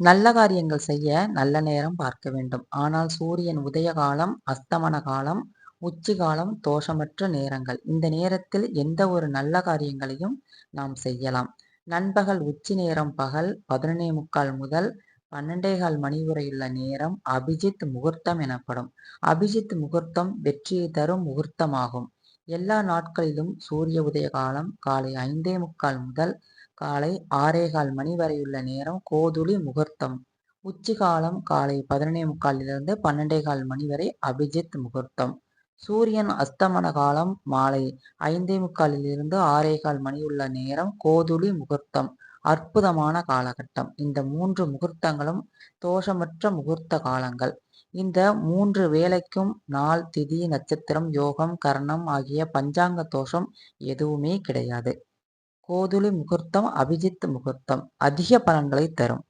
நல்ல காரியங்கள் செய்ய நல்ல நேரம் பார்க்க வேண்டும். ஆனால் சூரியன் உதய காலம் அஸ்தமன காலம் உச்சி காலம் தோஷமற்ற நேரங்கள். இந்த நேரத்தில் எந்த ஒரு நல்ல காரியங்களையும் நாம் செய்யலாம். நண்பகல் உச்சி நேரம் பகல் பதினொன்னே முக்கால் முதல் பன்னெண்டேகால் மணி வரையுள்ள நேரம் அபிஜித் முகூர்த்தம் எனப்படும். அபிஜித் முகூர்த்தம் வெற்றியை தரும் முகூர்த்தமாகும். எல்லா நாட்களிலும் சூரிய உதய காலம் காலை ஐந்தே முக்கால் முதல் காலை ஆறேகால் மணி வரையுள்ள நேரம் கோதுளி முகூர்த்தம். உச்சி காலம் காலை பதினொன்னே முக்காலிலிருந்து பன்னெண்டே கால் மணி வரை அபிஜித் முகூர்த்தம். சூரியன் அஸ்தமன காலம் மாலை ஐந்தே முக்காலிலிருந்து ஆறேகால் மணி உள்ள நேரம் கோதுளி முகூர்த்தம். அற்புதமான காலகட்டம். இந்த மூன்று முகூர்த்தங்களும் தோஷமற்ற முகூர்த்த காலங்கள். இந்த மூன்று வேலைக்கும் நாள் திதி நட்சத்திரம் யோகம் கர்ணம் ஆகிய பஞ்சாங்க தோஷம் எதுவுமே கிடையாது. கோதுளி முகூர்த்தம் அபிஜித் முகூர்த்தம் அதிக பலன்களை தரும்.